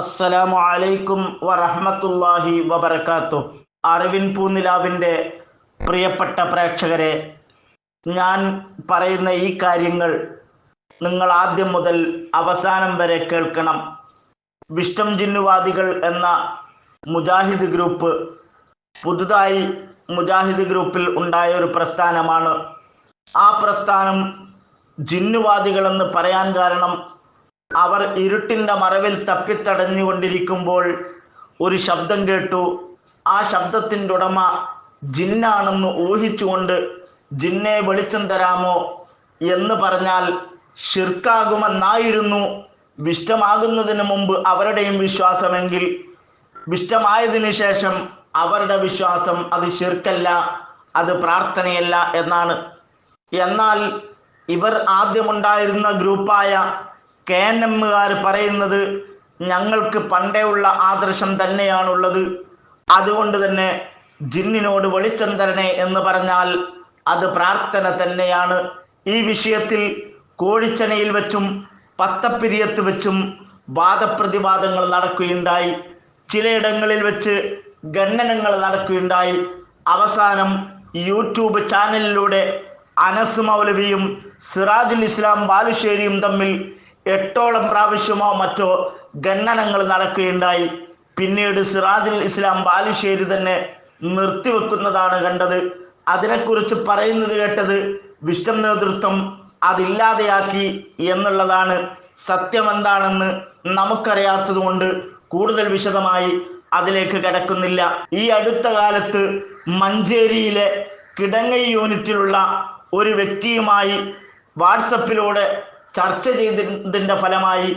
അസ്സലാമു അലൈക്കും വറഹ്മത്തുള്ളാഹി വബർക്കാത്തു അറിവിൻ പൂനിലാവിന്റെ പ്രിയപ്പെട്ട പ്രേക്ഷകരെ ഞാൻ പറയുന്ന ഈ കാര്യങ്ങൾ നിങ്ങൾ ആദ്യം മുതൽ അവസാനം വരെ കേൾക്കണം. വിഷ്ടം ജിന്നുവാദികൾ എന്ന മുജാഹിദ് ഗ്രൂപ്പ് പുതുതായി മുജാഹിദ് ഗ്രൂപ്പിൽ ഉണ്ടായ ഒരു പ്രസ്ഥാനമാണ്. ആ പ്രസ്ഥാനം ജിന്നുവാദികളെന്ന് പറയാൻ കാരണം അവർ ഇരുട്ടിന്റെ മറവിൽ തപ്പിത്തടഞ്ഞുകൊണ്ടിരിക്കുമ്പോൾ ഒരു ശബ്ദം കേട്ടു. ആ ശബ്ദത്തിന്റെ ഉടമ ജിന്നാണെന്ന് ഊഹിച്ചുകൊണ്ട് ജിന്നെ വെളിച്ചം തരാമോ? എന്ന് പറഞ്ഞാൽ ഷിർക്കാകുമെന്നായിരുന്നു വിഷ്ടമാകുന്നതിന് മുമ്പ് അവരുടെയും വിശ്വാസമെങ്കിൽ വിഷ്ടമായതിനു ശേഷം അവരുടെ വിശ്വാസം അത് ഷിർക്കല്ല അത് പ്രാർത്ഥനയല്ല എന്നാണ്. എന്നാൽ ഇവർ ആദ്യമുണ്ടായിരുന്ന ഗ്രൂപ്പായ കെ എൻ എമ്മുകാർ പറയുന്നത് ഞങ്ങൾക്ക് പണ്ടേ ഉള്ള ആദർശം തന്നെയാണുള്ളത്. അതുകൊണ്ട് തന്നെ ജിന്നിനോട് വെളിച്ചം തരണേ എന്ന് പറഞ്ഞാൽ അത് പ്രാർത്ഥന തന്നെയാണ്. ഈ വിഷയത്തിൽ കോഴിച്ചണയിൽ വെച്ചും പത്തപ്പിരിയത്ത് വെച്ചും വാദപ്രതിവാദങ്ങൾ നടക്കുകയുണ്ടായി. ചിലയിടങ്ങളിൽ വെച്ച് ഖണ്ഡനങ്ങൾ നടക്കുകയുണ്ടായി. അവസാനം യൂട്യൂബ് ചാനലിലൂടെ അനസ് മൗലവിയും സിറാജുൽ ഇസ്ലാം ബാലുശ്ശേരിയും തമ്മിൽ എട്ടോളം പ്രാവശ്യമോ മറ്റോ ഖണ്ഡനങ്ങൾ നടക്കുകയുണ്ടായി. പിന്നീട് സിറാജുൽ ഇസ്ലാം ബാലുശ്ശേരി തന്നെ നിർത്തിവെക്കുന്നതാണ് കണ്ടത്. അതിനെക്കുറിച്ച് പറയുന്നത് കേട്ടത് വിഷ്ടം നേതൃത്വം അതില്ലാതെയാക്കി എന്നുള്ളതാണ് സത്യം എന്താണെന്ന് നമുക്കറിയാത്തതുകൊണ്ട് കൂടുതൽ വിശദമായി അതിലേക്ക് കിടക്കുന്നില്ല. ഈ അടുത്ത കാലത്ത് മഞ്ചേരിയിലെ കിടങ്ങൈ യൂണിറ്റിലുള്ള ഒരു വ്യക്തിയുമായി വാട്സപ്പിലൂടെ ചർച്ച ചെയ്തതിന്റെ ഫലമായി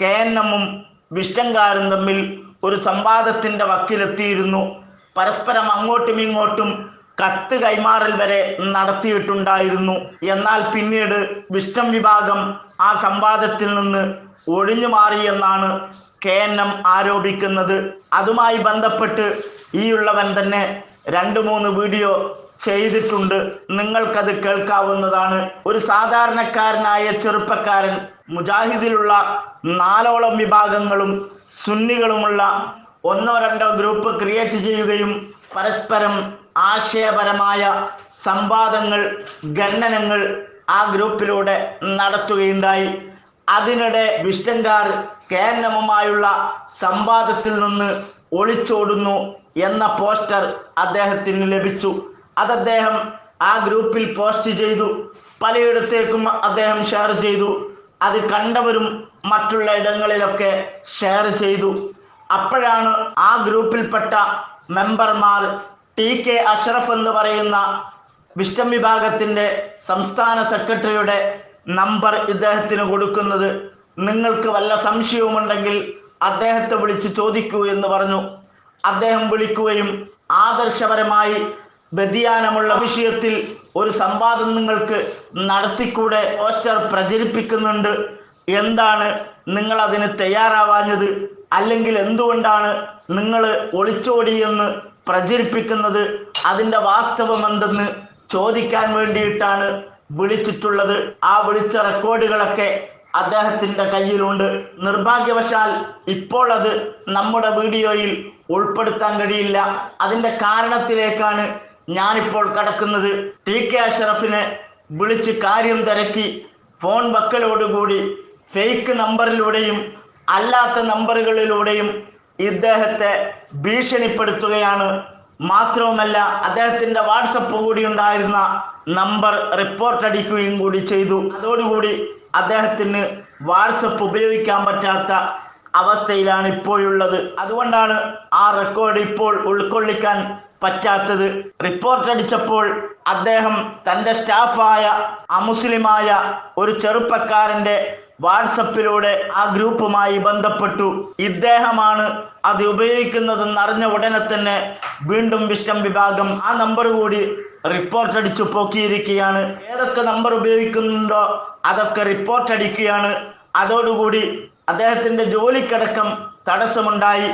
കെ എൻ എമ്മും വിഷ്ടങ്കാരും തമ്മിൽ ഒരു സംവാദത്തിന്റെ വക്കിലെത്തിയിരുന്നു. പരസ്പരം അങ്ങോട്ടും ഇങ്ങോട്ടും കത്ത് കൈമാറൽ വരെ നടത്തിയിട്ടുണ്ടായിരുന്നു. എന്നാൽ പിന്നീട് വിഷ്ടം വിഭാഗം ആ സംവാദത്തിൽ നിന്ന് ഒഴിഞ്ഞു മാറിയെന്നാണ് കെ എൻ എം ആരോപിക്കുന്നത്. അതുമായി ബന്ധപ്പെട്ട് ഈയുള്ളവൻ തന്നെ രണ്ട് മൂന്ന് വീഡിയോ ചെയ്തിട്ടുണ്ട്. നിങ്ങൾക്കത് കേൾക്കാവുന്നതാണ്. ഒരു സാധാരണക്കാരനായ ചെറുപ്പക്കാരൻ മുജാഹിദിലുള്ള നാലോളം വിഭാഗങ്ങളും സുന്നികളുമുള്ള ഒന്നോ രണ്ടോ ഗ്രൂപ്പ് ക്രിയേറ്റ് ചെയ്യുകയും പരസ്പരം ആശയപരമായ സംവാദങ്ങൾ ഖണ്ഡനങ്ങൾ ആ ഗ്രൂപ്പിലൂടെ നടത്തുകയുണ്ടായി. അതിനിടെ വിഷ്ടങ്കാർ കേരളമുമായുള്ള സംവാദത്തിൽ നിന്ന് ഒളിച്ചോടുന്നു എന്ന പോസ്റ്റർ അദ്ദേഹത്തിന് ലഭിച്ചു. അത് അദ്ദേഹം ആ ഗ്രൂപ്പിൽ പോസ്റ്റ് ചെയ്തു. പലയിടത്തേക്കും അദ്ദേഹം ഷെയർ ചെയ്തു. അത് കണ്ടവരും മറ്റുള്ള ഇടങ്ങളിലൊക്കെ ഷെയർ ചെയ്തു. അപ്പോഴാണ് ആ ഗ്രൂപ്പിൽപ്പെട്ട മെമ്പർമാർ ടി കെ അഷ്റഫ് എന്ന് പറയുന്ന വിഷ്ടം വിഭാഗത്തിന്റെ സംസ്ഥാന സെക്രട്ടറിയുടെ നമ്പർ ഇദ്ദേഹത്തിന് കൊടുക്കുന്നത്. നിങ്ങൾക്ക് വല്ല സംശയവുമുണ്ടെങ്കിൽ അദ്ദേഹത്തെ വിളിച്ച് ചോദിക്കൂ എന്ന് പറഞ്ഞു. അദ്ദേഹം വിളിക്കുകയും ആദർശപരമായി വ്യതിയാനമുള്ള വിഷയത്തിൽ ഒരു സംവാദം നിങ്ങൾക്ക് നടത്തിക്കൂടെ പോസ്റ്റർ പ്രചരിപ്പിക്കുന്നുണ്ട്. എന്താണ് നിങ്ങൾ അതിന് തയ്യാറാവാഞ്ഞത്? അല്ലെങ്കിൽ എന്തുകൊണ്ടാണ് നിങ്ങൾ ഒളിച്ചോടിയെന്ന് പ്രചരിപ്പിക്കുന്നത്? അതിന്റെ വാസ്തവം എന്തെന്ന് ചോദിക്കാൻ വേണ്ടിയിട്ടാണ് വിളിച്ചിട്ടുള്ളത്. ആ വിളിച്ച റെക്കോർഡുകളൊക്കെ അദ്ദേഹത്തിന്റെ കയ്യിലുണ്ട്. നിർഭാഗ്യവശാൽ ഇപ്പോൾ അത് നമ്മുടെ വീഡിയോയിൽ ഉൾപ്പെടുത്താൻ കഴിയില്ല. അതിന്റെ കാരണത്തിലേക്കാണ് ഞാനിപ്പോൾ കടക്കുന്നത് ടി കെ അഷറഫിനെ വിളിച്ച് കാര്യം തിരക്കി ഫോൺ വക്കലോടുകൂടി ഫേക്ക് നമ്പറിലൂടെയും അല്ലാത്ത നമ്പറുകളിലൂടെയും ഇദ്ദേഹത്തെ ഭീഷണിപ്പെടുത്തുകയാണ്. മാത്രവുമല്ല അദ്ദേഹത്തിന്റെ വാട്സപ്പ് കൂടി ഉണ്ടായിരുന്ന നമ്പർ റിപ്പോർട്ട് അടിക്കുകയും കൂടി ചെയ്തു. അതോടുകൂടി അദ്ദേഹത്തിന് വാട്സപ്പ് ഉപയോഗിക്കാൻ പറ്റാത്ത അവസ്ഥയിലാണ് ഇപ്പോഴുള്ളത്. അതുകൊണ്ടാണ് ആ റെക്കോർഡ് ഇപ്പോൾ ഉൾക്കൊള്ളിക്കാൻ പറ്റാത്തത്. റിപ്പോർട്ട് അടിച്ചപ്പോൾ അദ്ദേഹം തന്റെ സ്റ്റാഫായ അമുസ്ലിമായ ഒരു ചെറുപ്പക്കാരന്റെ വാട്സപ്പിലൂടെ ആ ഗ്രൂപ്പുമായി ബന്ധപ്പെട്ടു. ഇദ്ദേഹമാണ് അത് ഉപയോഗിക്കുന്നതെന്ന് അറിഞ്ഞ ഉടനെ തന്നെ വീണ്ടും വിഷ്ടം വിഭാഗം ആ നമ്പർ കൂടി റിപ്പോർട്ട് അടിച്ചു പോക്കിയിരിക്കുകയാണ്. ഏതൊക്കെ നമ്പർ ഉപയോഗിക്കുന്നുണ്ടോ അതൊക്കെ റിപ്പോർട്ട് അടിക്കുകയാണ്. അതോടുകൂടി അദ്ദേഹത്തിന്റെ ജോലിക്കടക്കം തടസ്സമുണ്ടായി.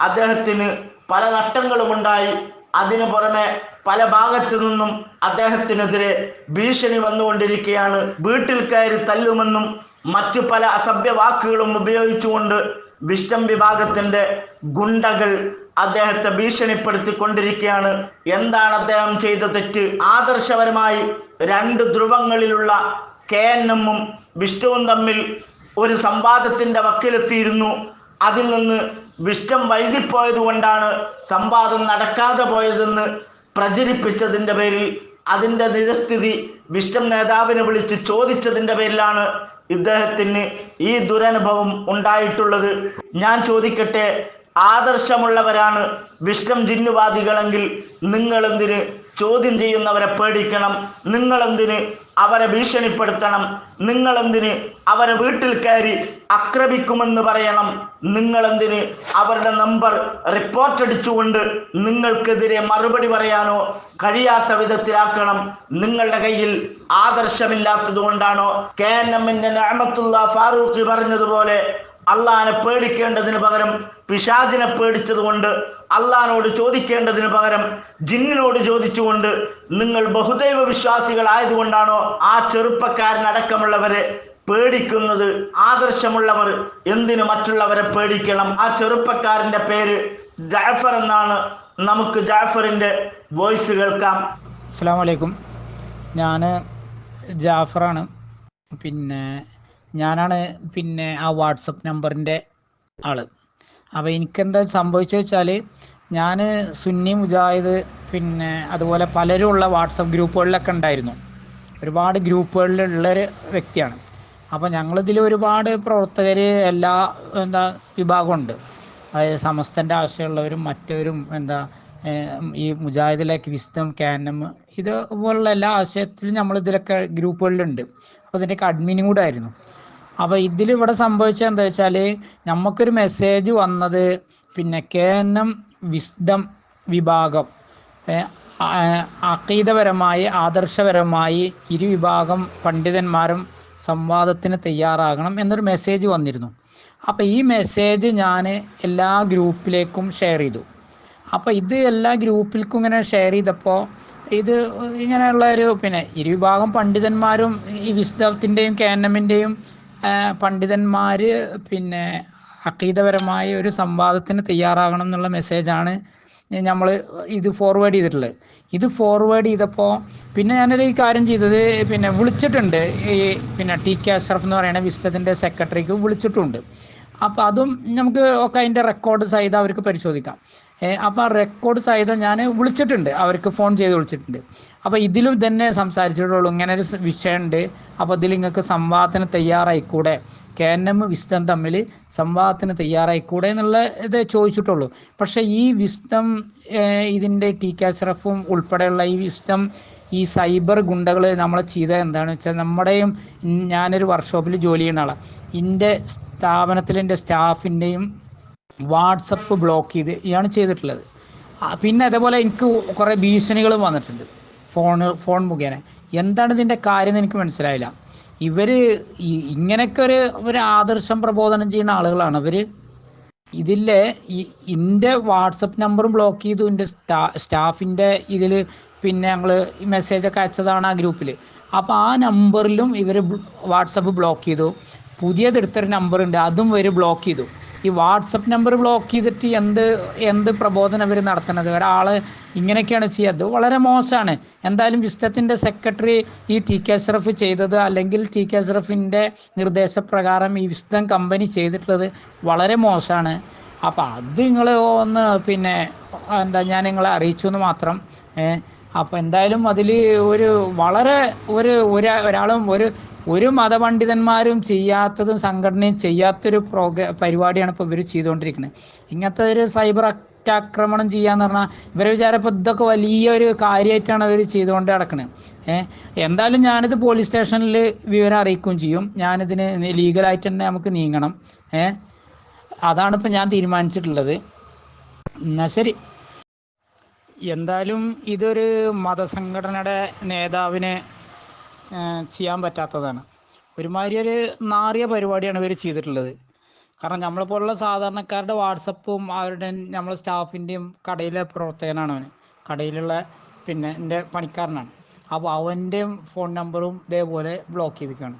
അദ്ദേഹത്തിന് പല നഷ്ടങ്ങളുമുണ്ടായി. അതിനു പുറമെ പല ഭാഗത്തു നിന്നും അദ്ദേഹത്തിനെതിരെ ഭീഷണി വന്നുകൊണ്ടിരിക്കുകയാണ്. വീട്ടിൽ കയറി തല്ലുമെന്നും മറ്റു പല അസഭ്യ വാക്കുകളും ഉപയോഗിച്ചുകൊണ്ട് വിഷ്ടം വിഭാഗത്തിന്റെ ഗുണ്ടകൾ അദ്ദേഹത്തെ ഭീഷണിപ്പെടുത്തിക്കൊണ്ടിരിക്കുകയാണ്. എന്താണ് അദ്ദേഹം ചെയ്ത തെറ്റ്? ആദർശപരമായി രണ്ട് ധ്രുവങ്ങളിലുള്ള കെ എൻ എമ്മും വിഷ്ണുവും തമ്മിൽ ഒരു സംവാദത്തിന്റെ വക്കിലെത്തിയിരുന്നു. അതിൽ നിന്ന് വിഷ്ടം വൈകിപ്പോയത് കൊണ്ടാണ് സംവാദം നടക്കാതെ പോയതെന്ന് പ്രചരിപ്പിച്ചതിന്റെ പേരിൽ അതിന്റെ നിജസ്ഥിതി വിഷ്ടം നേതാവിനെ വിളിച്ച് ചോദിച്ചതിന്റെ പേരിലാണ് ഇദ്ദേഹത്തിന് ഈ ദുരനുഭവം ഉണ്ടായിട്ടുള്ളത്. ഞാൻ ചോദിക്കട്ടെ ആദർശമുള്ളവരാണ് വിഷ്ടം ജിന്നുവാദികളെങ്കിൽ നിങ്ങളെന്തിന് ചോദ്യം ചെയ്യുന്നവരെ പേടിക്കണം? നിങ്ങളെന്തിന് അവരെ ഭീഷണിപ്പെടുത്തണം. നിങ്ങളെന്തിന് അവരെ വീട്ടിൽ കയറി ആക്രമിക്കുമെന്ന് പറയണം. നിങ്ങളെന്തിന് അവരുടെ നമ്പർ റിപ്പോർട്ട് അടിച്ചുകൊണ്ട് നിങ്ങൾക്കെതിരെ മറുപടി പറയാനോ കഴിയാത്ത വിധത്തിലാക്കണം. നിങ്ങളുടെ കയ്യിൽ ആദർശമില്ലാത്തത് കൊണ്ടാണോ കെ എൻ എമ്മിന്റെ ഫാറൂഖി ഫാറൂഖ് പറഞ്ഞതുപോലെ അള്ളാഹിനെ പേടിക്കേണ്ടതിന് പകരം പിശാദിനെ പേടിച്ചതുകൊണ്ട് അള്ളഹാനോട് ചോദിക്കേണ്ടതിന് പകരം ജിന്നിനോട് ചോദിച്ചുകൊണ്ട് നിങ്ങൾ ബഹുദൈവ വിശ്വാസികളായതുകൊണ്ടാണോ ആ ചെറുപ്പക്കാരനടക്കമുള്ളവരെ പേടിക്കുന്നത്? ആദർശമുള്ളവർ എന്തിനു മറ്റുള്ളവരെ പേടിക്കണം? ആ ചെറുപ്പക്കാരന്റെ പേര് ജാഫർ എന്നാണ്. നമുക്ക് ജാഫറിന്റെ വോയിസ് കേൾക്കാം. അസ്സാം വലൈക്കും ഞാൻ ജാഫറാണ് പിന്നെ ഞാനാണ് പിന്നെ ആ വാട്സപ്പ് നമ്പറിന്റെ ആൾ. അപ്പോൾ എനിക്കെന്താ സംഭവിച്ചു വെച്ചാൽ ഞാൻ സുന്നി മുജാഹിദ് പിന്നെ അതുപോലെ പലരും ഉള്ള വാട്സപ്പ് ഗ്രൂപ്പുകളിലൊക്കെ ഉണ്ടായിരുന്നു. ഒരുപാട് ഗ്രൂപ്പുകളിലുള്ളൊരു വ്യക്തിയാണ്. അപ്പോൾ ഞങ്ങളിതിൽ ഒരുപാട് പ്രവർത്തകർ എല്ലാ എന്താ വിഭാഗമുണ്ട് അതായത് സമസ്തന്റെ ആവശ്യമുള്ളവരും മറ്റവരും എന്താ ഈ മുജാഹിദിലെ വിസ്തം കാനം ഇതുപോലുള്ള എല്ലാ ആശയത്തിലും നമ്മൾ ഇതിലൊക്കെ ഗ്രൂപ്പുകളിലുണ്ട്. അപ്പോൾ ഇതിന്റെയൊക്കെ അഡ്മിനും കൂടെ ആയിരുന്നു. അപ്പോൾ ഇവിടെ സംഭവിച്ചത് എന്താ വെച്ചാൽ നമുക്കൊരു മെസ്സേജ് വന്നത് പിന്നെ കെ എൻ എം വിസ്ഡം വിഭാഗം അക്കീതപരമായി ആദർശപരമായി ഇരു വിഭാഗം പണ്ഡിതന്മാരും സംവാദത്തിന് തയ്യാറാകണം എന്നൊരു മെസ്സേജ് വന്നിരുന്നു. അപ്പോൾ ഈ മെസ്സേജ് ഞാൻ എല്ലാ ഗ്രൂപ്പിലേക്കും ഷെയർ ചെയ്തു. അപ്പോൾ ഇത് എല്ലാ ഗ്രൂപ്പിൽക്കും ഇങ്ങനെ ഷെയർ ചെയ്തപ്പോൾ ഇത് ഇങ്ങനെയുള്ള ഒരു പിന്നെ ഇരുവിഭാഗം പണ്ഡിതന്മാരും ഈ വിസ്തവത്തിന്റെയും കേനമിന്റെയും പണ്ഡിതന്മാർ പിന്നെ അക്കീതപരമായ ഒരു സംവാദത്തിന് തയ്യാറാകണം എന്നുള്ള മെസ്സേജാണ് നമ്മൾ ഇത് ഫോർവേഡ് ചെയ്തിട്ടുള്ളത്. ഇത് ഫോർവേഡ് ചെയ്തപ്പോൾ പിന്നെ ഞാനൊരു കാര്യം ചെയ്തത് പിന്നെ വിളിച്ചിട്ടുണ്ട് ഈ പിന്നെ ടി കെ അഷ്റഫ് എന്ന് പറയുന്ന വിശ്വത്തിന്റെ സെക്രട്ടറിക്ക് വിളിച്ചിട്ടുണ്ട്. അപ്പോൾ അതും നമുക്ക് ഒക്കെ അതിന്റെ റെക്കോർഡ് സഹിതം അവർക്ക് പരിശോധിക്കാം. അപ്പോൾ ആ റെക്കോർഡ് സഹിതം ഞാൻ വിളിച്ചിട്ടുണ്ട്. അവർക്ക് ഫോൺ ചെയ്ത് വിളിച്ചിട്ടുണ്ട്. അപ്പോൾ ഇതിലും തന്നെ സംസാരിച്ചിട്ടുള്ളൂ. ഇങ്ങനെ ഒരു വിഷയമുണ്ട് അപ്പോൾ ഇതിൽ നിങ്ങൾക്ക് സംവാദത്തിന് തയ്യാറായിക്കൂടെ? കെ എൻ എം വിസ്തം തമ്മിൽ സംവാദത്തിന് തയ്യാറായിക്കൂടെ എന്നുള്ള ഇത് ചോദിച്ചിട്ടുള്ളൂ. പക്ഷേ ഈ വിസ്തം ഇതിന്റെ ടി കെ അഷ്റഫും ഉൾപ്പെടെയുള്ള ഈ വിസ്തം ഈ സൈബർ ഗുണ്ടകൾ നമ്മൾ ചെയ്ത എന്താണെന്ന് വെച്ചാൽ നമ്മുടെയും ഞാനൊരു വർക്ക്ഷോപ്പിൽ ജോലി ചെയ്യുന്ന ആളാണ് എന്റെ സ്ഥാപനത്തിലെ സ്റ്റാഫിന്റെയും വാട്സപ്പ് ബ്ലോക്ക് ചെയ്ത് ഇയാണ് ചെയ്തിട്ടുള്ളത്. പിന്നെ അതേപോലെ എനിക്ക് കുറേ ഭീഷണികളും വന്നിട്ടുണ്ട്. ഫോൺ ഫോൺ മുഖേന. എന്താണ് ഇതിന്റെ കാര്യം എന്ന് എനിക്ക് മനസ്സിലായില്ല. ഇവർ ഇങ്ങനെയൊക്കെ ഒരു ഒരു ആദർശം പ്രബോധനം ചെയ്യുന്ന ആളുകളാണ്. അവർ ഇതിലെ എന്റെ വാട്സപ്പ് നമ്പറും ബ്ലോക്ക് ചെയ്തു. എന്റെ സ്റ്റാ സ്റ്റാഫിന്റെ ഇതിൽ പിന്നെ ഞങ്ങൾ മെസ്സേജൊക്കെ അയച്ചതാണ് ആ ഗ്രൂപ്പിൽ അപ്പോൾ ആ നമ്പറിലും ഇവർ വാട്സപ്പ് ബ്ലോക്ക് ചെയ്തു. പുതിയതെടുത്തൊരു നമ്പർ ഉണ്ട് അതും ഇവർ ബ്ലോക്ക് ചെയ്തു. ഈ വാട്സപ്പ് നമ്പർ ബ്ലോക്ക് ചെയ്തിട്ട് എന്ത് എന്ത് പ്രബോധനം അവർ നടത്തുന്നത്? ഒരാൾ ഇങ്ങനെയൊക്കെയാണ് ചെയ്യുന്നത് വളരെ മോശമാണ്. എന്തായാലും വിസ്തത്തിന്റെ സെക്രട്ടറി ഈ ടി കെ അഷ്റഫ് ചെയ്തത് അല്ലെങ്കിൽ ടി കെ അഷ്റഫിന്റെ നിർദ്ദേശപ്രകാരം ഈ വിസ്തം കമ്പനി ചെയ്തിട്ടുള്ളത് വളരെ മോശമാണ്. അപ്പോൾ അത് നിങ്ങൾ ഒന്ന് പിന്നെ എന്താ ഞാൻ നിങ്ങളെ അറിയിച്ചു എന്ന് മാത്രം അപ്പോൾ എന്തായാലും അതിൽ ഒരു വളരെ ഒരു ഒരാളും ഒരു ഒരു മതപണ്ഡിതന്മാരും ചെയ്യാത്തതും സംഘടനയും ചെയ്യാത്തൊരു പ്രോഗ്ര പരിപാടിയാണ് ഇപ്പോൾ ഇവർ ചെയ്തുകൊണ്ടിരിക്കുന്നത് ഇങ്ങനത്തെ ഒരു സൈബർ ആക്രമണം ചെയ്യാന്ന് പറഞ്ഞാൽ ഇവരെ വിചാരം ഇപ്പോൾ ഇതൊക്കെ വലിയൊരു കാര്യമായിട്ടാണ് അവർ ചെയ്തുകൊണ്ട് നടക്കുന്നത് ഏഹ് എന്തായാലും ഞാനിത് പോലീസ് സ്റ്റേഷനിൽ വിവരം അറിയിക്കുകയും ചെയ്യും. ഞാനിതിന് ലീഗലായിട്ട് തന്നെ നമുക്ക് നീങ്ങണം. ഏഹ് അതാണ് ഇപ്പോൾ ഞാൻ തീരുമാനിച്ചിട്ടുള്ളത്. എന്നാൽ ശരി. എന്തായാലും ഇതൊരു മതസംഘടനയുടെ നേതാവിന് ചെയ്യാൻ പറ്റാത്തതാണ്. ഒരുമാതിരി ഒരു നാറിയ പരിപാടിയാണ് ഇവർ ചെയ്തിട്ടുള്ളത്. കാരണം നമ്മളെപ്പോലുള്ള സാധാരണക്കാരുടെ വാട്സപ്പും അവരുടെ നമ്മളെ സ്റ്റാഫിന്റെയും കടയിലെ പ്രവർത്തകനാണ് അവന്. കടയിലുള്ള പിന്നെ എന്റെ പണിക്കാരനാണ്. അപ്പോൾ അവന്റെയും ഫോൺ നമ്പറും ഇതേപോലെ ബ്ലോക്ക് ചെയ്തിരിക്കുകയാണ്.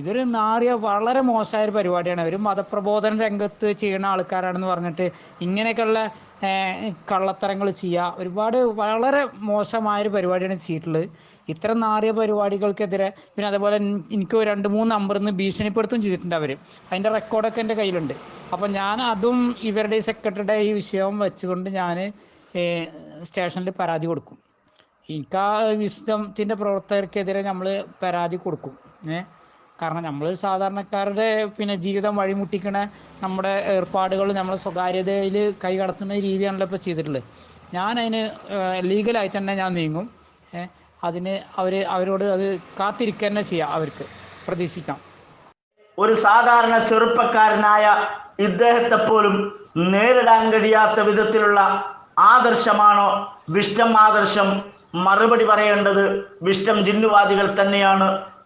ഇതൊരു നാറിയ വളരെ മോശമായ ഒരു പരിപാടിയാണ്. ഒരു മതപ്രബോധന രംഗത്ത് ചെയ്യുന്ന ആൾക്കാരാണെന്ന് പറഞ്ഞിട്ട് ഇങ്ങനെയൊക്കെയുള്ള കള്ളത്തരങ്ങൾ ചെയ്യുക ഒരുപാട് വളരെ മോശമായൊരു പരിപാടിയാണ് ചെയ്തിട്ടുള്ളത്. ഇത്തരം നാറിയ പരിപാടികൾക്കെതിരെ പിന്നെ അതേപോലെ എനിക്ക് രണ്ട് മൂന്ന് നമ്പറിൽ നിന്ന് ഭീഷണിപ്പെടുത്തും ചെയ്തിട്ടുണ്ട് അവർ അതിന്റെ റെക്കോർഡൊക്കെ എന്റെ കയ്യിലുണ്ട്. അപ്പോൾ ഞാൻ അതും ഇവരുടെ സെക്രട്ടറിയുടെ ഈ വിഷയവും വെച്ചുകൊണ്ട് ഞാൻ സ്റ്റേഷനിൽ പരാതി കൊടുക്കും. എനിക്ക് ആ വിശദത്തിന്റെ പ്രവർത്തകർക്കെതിരെ നമ്മൾ പരാതി കൊടുക്കും. ഏ കാരണം നമ്മൾ സാധാരണക്കാരുടെ പിന്നെ ജീവിതം വഴിമുട്ടിക്കണ നമ്മുടെ ഏർപ്പാടുകൾ നമ്മളെ സ്വകാര്യതയിൽ കൈകടത്തുന്ന രീതിയാണല്ലോ ഇപ്പോൾ ചെയ്തിട്ടുള്ളത്. ഞാൻ അതിന് ലീഗലായിട്ട് തന്നെ ഞാൻ നീങ്ങും. അതിന് അവർ അവരോട് അത് കാത്തിരിക്കുക തന്നെ ചെയ്യാം അവർക്ക്. പ്രതീക്ഷിക്കാം. ഒരു സാധാരണ ചെറുപ്പക്കാരനായ ഇദ്ദേഹത്തെ പോലും നേരിടാൻ കഴിയാത്ത വിധത്തിലുള്ള ആദർശമാണോ വിഷ്ടം ആദർശം? മറുപടി പറയേണ്ടത് വിഷ്ടം ജിന്നുവാദികൾ തന്നെയാണ്.